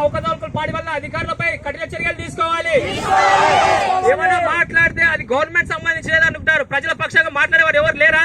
అవకతవకలు పాడి వల్ల అధికారులపై కఠిన చర్యలు తీసుకోవాలి. ఏమైనా మాట్లాడితే అది గవర్నమెంట్ సంబంధించినది అనుకుంటారు. ప్రజల పక్షంగా మాట్లాడేవారు ఎవరు లేరా?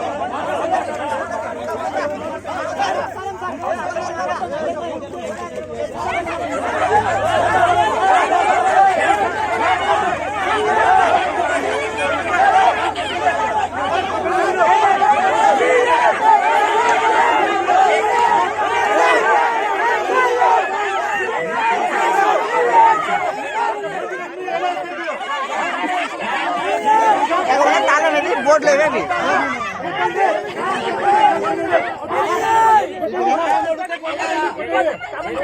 তালে নেই বোর্ড লেগে নি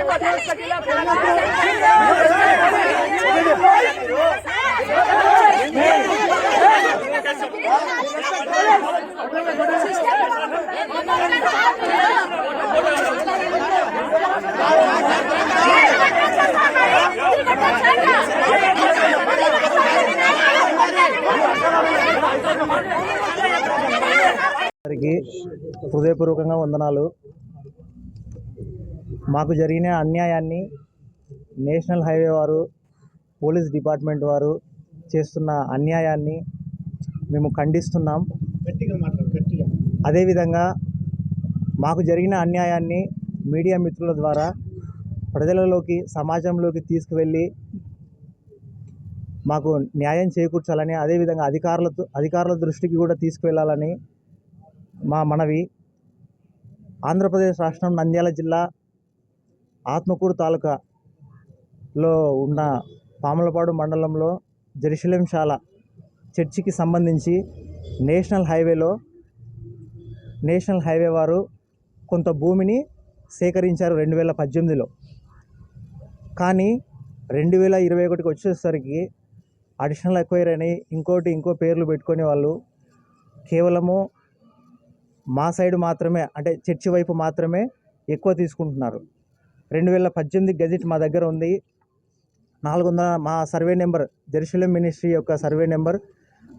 কথা అందరికీ హృదయపూర్వకంగా వందనాలు. మాకు జరిగిన అన్యాయాన్ని నేషనల్ హైవే వారు పోలీస్ డిపార్ట్మెంట్ వారు చేస్తున్న అన్యాయాన్ని మేము ఖండిస్తున్నాం. అదేవిధంగా మాకు జరిగిన అన్యాయాన్ని మీడియా మిత్రుల ద్వారా ప్రజలలోకి సమాజంలోకి తీసుకువెళ్ళి మాకు న్యాయం చేకూర్చాలని అదేవిధంగా అధికారులతో అధికారుల దృష్టికి కూడా తీసుకువెళ్ళాలని మా మనవి ఆంధ్రప్రదేశ్ రాష్ట్రం నంద్యాల జిల్లా ఆత్మకూరు తాలూకాలో ఉన్న పాములపాడు మండలంలో జెరూసలేం చర్చికి సంబంధించి నేషనల్ హైవేలో నేషనల్ హైవే వారు కొంత భూమిని సేకరించారు రెండు వేల పద్దెనిమిదిలో. కానీ రెండు వేల ఇరవై ఒకటికి వచ్చేసరికి అడిషనల్ ఎక్వైర్ అని ఇంకోటి ఇంకో పేర్లు పెట్టుకొని వాళ్ళు కేవలము మా సైడ్ మాత్రమే అంటే చర్చి వైపు మాత్రమే ఎక్కువ తీసుకుంటున్నారు. రెండు వేల పద్దెనిమిది గెజిట్ మా దగ్గర ఉంది. నాలుగు వందల మా సర్వే నెంబర్ జెరూసలం మినిస్ట్రీ యొక్క సర్వే నెంబర్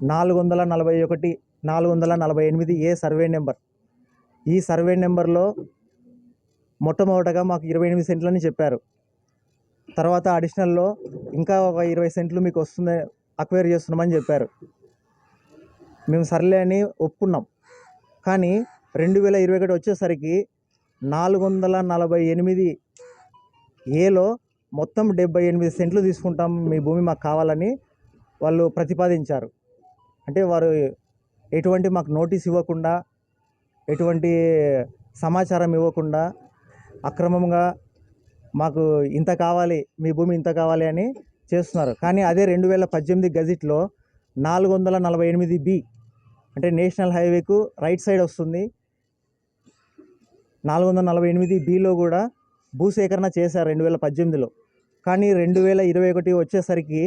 నాలుగు వందల నలభై ఒకటి నాలుగు వందల నలభై ఎనిమిది ఏ సర్వే నెంబర్. ఈ సర్వే నెంబర్లో మొట్టమొదటగా మాకు ఇరవై ఎనిమిది సెంట్లని చెప్పారు. తర్వాత అడిషనల్లో ఇంకా ఒక ఇరవై సెంట్లు మీకు వస్తుంది అక్వైర్ చేస్తున్నామని చెప్పారు. మేము సర్లే అని ఒప్పుకున్నాం. కానీ రెండు వేల ఇరవై ఒకటి వచ్చేసరికి నాలుగు వందల నలభై ఎనిమిది ఏలో మొత్తం డెబ్బై ఎనిమిది సెంట్లు తీసుకుంటాం మీ భూమి మాకు కావాలని వాళ్ళు ప్రతిపాదించారు. అంటే వారు ఎటువంటి మాకు నోటీస్ ఇవ్వకుండా ఎటువంటి సమాచారం ఇవ్వకుండా అక్రమంగా మాకు ఇంత కావాలి మీ భూమి ఇంత కావాలి అని చేస్తున్నారు. కానీ అదే రెండు వేల పద్దెనిమిది గజిట్లో నాలుగు వందల నలభై ఎనిమిది బి అంటే నేషనల్ హైవేకు రైట్ సైడ్ వస్తుంది. నాలుగు వందల నలభై ఎనిమిది బిలో కూడా భూసేకరణ చేశారు రెండు వేల పద్దెనిమిదిలో. కానీ రెండు వేల ఇరవై ఒకటి వచ్చేసరికి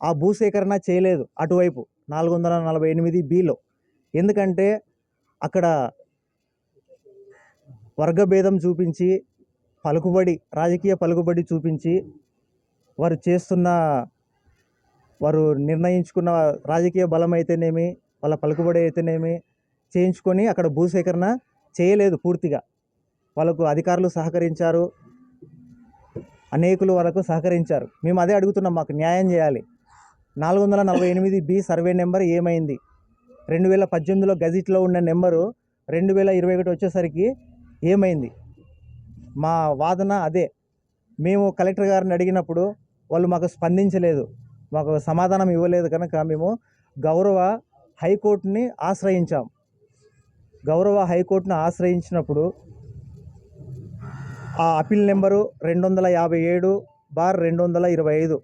ఆ భూసేకరణ చేయలేదు అటువైపు నాలుగు వందల నలభై ఎనిమిది బిలో. ఎందుకంటే అక్కడ వర్గభేదం చూపించి పలుకుబడి రాజకీయ పలుకుబడి చూపించి వారు చేస్తున్న వారు నిర్ణయించుకున్న రాజకీయ బలం అయితేనేమి వాళ్ళ పలుకుబడి అయితేనేమి చేయించుకొని అక్కడ భూసేకరణ చేయలేదు పూర్తిగా. వాళ్ళకు అధికారులు సహకరించారు. అనేకులు వాళ్ళకు సహకరించారు. మేము అదే అడుగుతున్నాం మాకు న్యాయం చేయాలి. నాలుగు వందల నలభై ఎనిమిది బి సర్వే నెంబర్ ఏమైంది? రెండు వేల పద్దెనిమిదిలో గజిట్లో ఉన్న నెంబరు రెండు వేల ఇరవై ఒకటి వచ్చేసరికి ఏమైంది? మా వాదన అదే. మేము కలెక్టర్ గారిని అడిగినప్పుడు వాళ్ళు మాకు స్పందించలేదు. మాకు సమాధానం ఇవ్వలేదు కనుక మేము గౌరవ హైకోర్టుని ఆశ్రయించాం. గౌరవ హైకోర్టును ఆశ్రయించినప్పుడు ఆ అపీల్ నెంబరు రెండు వందల యాభై ఏడు బార్ రెండు వందల ఇరవై ఐదు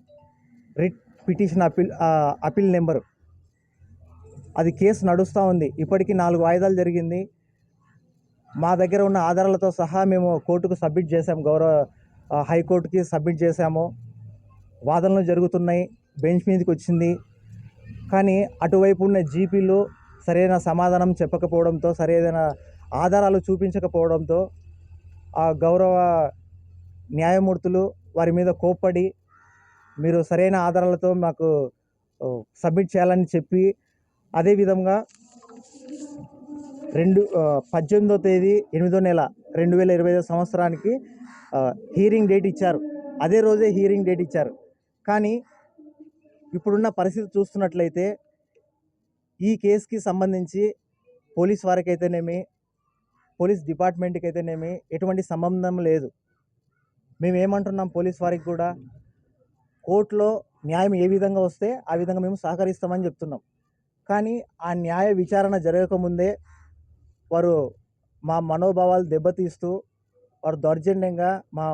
writ petition appeal appeal number. అది కేసు నడుస్తూ ఉంది. ఇప్పటికీ నాలుగు వాయిదాలు జరిగింది. మా దగ్గర ఉన్న ఆధారాలతో సహా మేము కోర్టుకు సబ్మిట్ చేసాం గౌరవ హైకోర్టుకి సబ్మిట్ చేశాము. వాదనలు జరుగుతున్నాయి. బెంచ్ మీదకి వచ్చింది. కానీ అటువైపు ఉన్న జీపీలు సరైన సమాధానం చెప్పకపోవడంతో సరైన ఆధారాలు చూపించకపోవడంతో ఆ గౌరవ న్యాయమూర్తులు వారి మీద కోప్పడి మీరు సరైన ఆధారాలతో మాకు సబ్మిట్ చేయాలని చెప్పి అదేవిధంగా రెండు పద్దెనిమిదో తేదీ ఎనిమిదో నెల రెండు వేల ఇరవై ఐదో సంవత్సరానికి హీరింగ్ డేట్ ఇచ్చారు. అదే రోజే హీరింగ్ డేట్ ఇచ్చారు. కానీ ఇప్పుడున్న పరిస్థితి చూస్తున్నట్లయితే ఈ కేసుకి సంబంధించి పోలీస్ వారికి అయితేనేమి పోలీస్ డిపార్ట్మెంట్కి అయితేనేమి ఎటువంటి సంబంధం లేదు. మేము ఏమంటున్నాం పోలీస్ వారికి కూడా కోర్టులో న్యాయం ఏ విధంగా వస్తే ఆ విధంగా మేము సహకరిస్తామని చెప్తున్నాం. కానీ ఆ న్యాయ విచారణ జరగకముందే వారు మా మనోభావాలు దెబ్బతీస్తూ వారు దౌర్జన్యంగా మా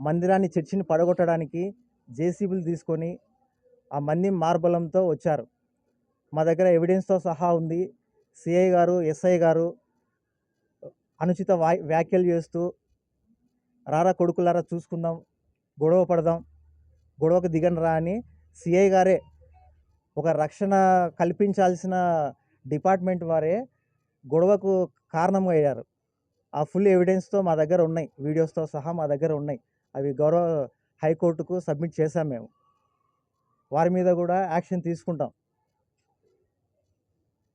మందిరాన్ని చర్చిని పడగొట్టడానికి జేసీబీలు తీసుకొని ఆ మంది మార్బలంతో వచ్చారు. మా దగ్గర ఎవిడెన్స్తో సహా ఉంది. సిఐ గారు ఎస్ఐ గారు అనుచిత వా వ్యాఖ్యలు చేస్తూ రారా కొడుకులారా చూసుకుందాం గొడవ పడదాం గొడవకు దిగండి రా అని సిఐ గారే ఒక రక్షణ కల్పించాల్సిన డిపార్ట్మెంట్ వారే గొడవకు కారణం అయ్యారు. ఆ ఫుల్ ఎవిడెన్స్తో మా దగ్గర ఉన్నాయి. వీడియోస్తో సహా మా దగ్గర ఉన్నాయి. అవి గౌరవ హైకోర్టుకు సబ్మిట్ చేశాం మేము. వారి మీద కూడా యాక్షన్ తీసుకుంటాం.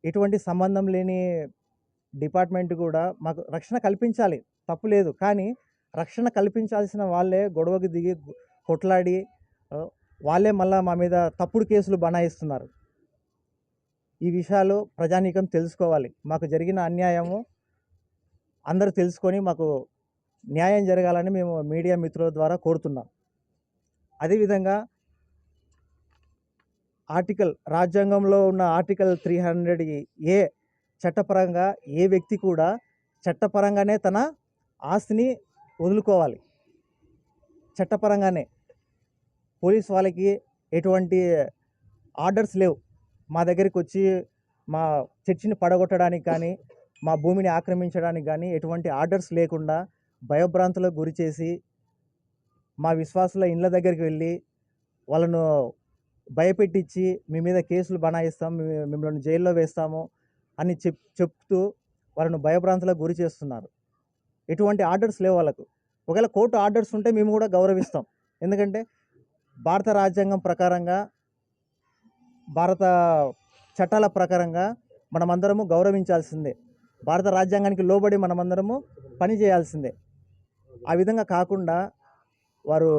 ఎటువంటి సంబంధం లేని డిపార్ట్మెంట్ కూడా మాకు రక్షణ కల్పించాలి. తప్పు లేదు. కానీ రక్షణ కల్పించాల్సిన వాళ్ళే గొడవకు దిగి కొట్లాడి వాళ్ళే మళ్ళీ మా మీద తప్పుడు కేసులు బనాయిస్తున్నారు. ఈ విషయాలు ప్రజానీకం తెలుసుకోవాలి. మాకు జరిగిన అన్యాయము అందరూ తెలుసుకొని మాకు న్యాయం జరగాలని మేము మీడియా మిత్రుల ద్వారా కోరుతున్నాం. అదేవిధంగా ఆర్టికల్ రాజ్యాంగంలో ఉన్న ఆర్టికల్ త్రీ హండ్రెడ్ ఏ చట్టపరంగా ఏ వ్యక్తి కూడా చట్టపరంగానే తన ఆస్తిని వదులుకోవాలి. చట్టపరంగానే. పోలీస్ వాళ్ళకి ఎటువంటి ఆర్డర్స్ లేవు. మా దగ్గరికి వచ్చి మా చర్చిని పడగొట్టడానికి కానీ మా భూమిని ఆక్రమించడానికి కానీ ఎటువంటి ఆర్డర్స్ లేకుండా భయభ్రాంతులకు గురి చేసి మా విశ్వాసుల ఇండ్ల దగ్గరికి వెళ్ళి వాళ్ళను భయపెట్టించి మీ మీద కేసులు బనాయిస్తాం మిమ్మల్ని జైల్లో వేస్తాము అని చెప్ చెప్తూ వాళ్ళను భయభ్రాంతులకు గురి చేస్తున్నారు. ఎటువంటి ఆర్డర్స్ లేవు వాళ్ళకు. ఒకవేళ కోర్టు ఆర్డర్స్ ఉంటే మేము కూడా గౌరవిస్తాం. ఎందుకంటే భారత రాజ్యాంగం ప్రకారంగా భారత చట్టాల ప్రకారంగా మనమందరము గౌరవించాల్సిందే. భారత రాజ్యాంగానికి లోబడి మనమందరము పని చేయాల్సిందే ఆ విధంగా కాకుండా వారు